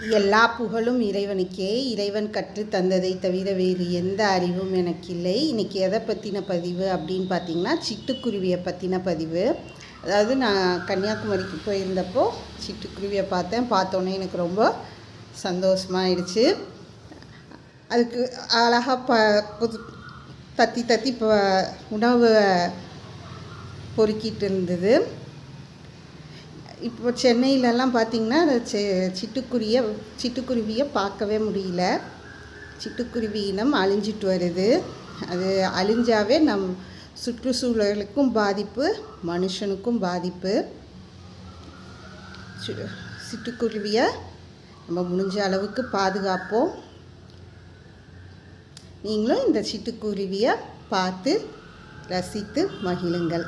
எல்லா புகழும் இறைவனுக்கே. இறைவன் கற்று தந்ததை தவிர வேறு எந்த அறிவும் எனக்கு இல்லை இன்றைக்கி எதை பற்றின பதிவு அப்படின்னு பார்த்தீங்கன்னா சிட்டுக்குருவியை பற்றின பதிவு. அதாவது நான் கன்னியாகுமரிக்கு போயிருந்தப்போ சிட்டுக்குருவியை பார்த்தேன். பார்த்தோன்னே எனக்கு ரொம்ப சந்தோஷமாயிடுச்சு. அதுக்கு அழகாக ப புது தத்தி தத்தி இப்போ உணவு பொறுக்கிட்டு இருந்தது. இப்போ சென்னையிலலாம் பார்த்திங்கன்னா அந்த செ சிட்டுக்குருவியை சிட்டுக்குருவியை பார்க்கவே முடியல. சிட்டுக்குருவி இனம் அழிஞ்சிட்டு வருது. அது அழிஞ்சாவே நம் சுற்றுச்சூழலுக்கும் பாதிப்பு மனுஷனுக்கும் பாதிப்பு. சிட்டுக்குருவியை நம்ம முடிஞ்ச அளவுக்கு பாதுகாப்போம். நீங்களும் இந்த சிட்டுக்குருவியை பார்த்து ரசித்து மகிழுங்கள்.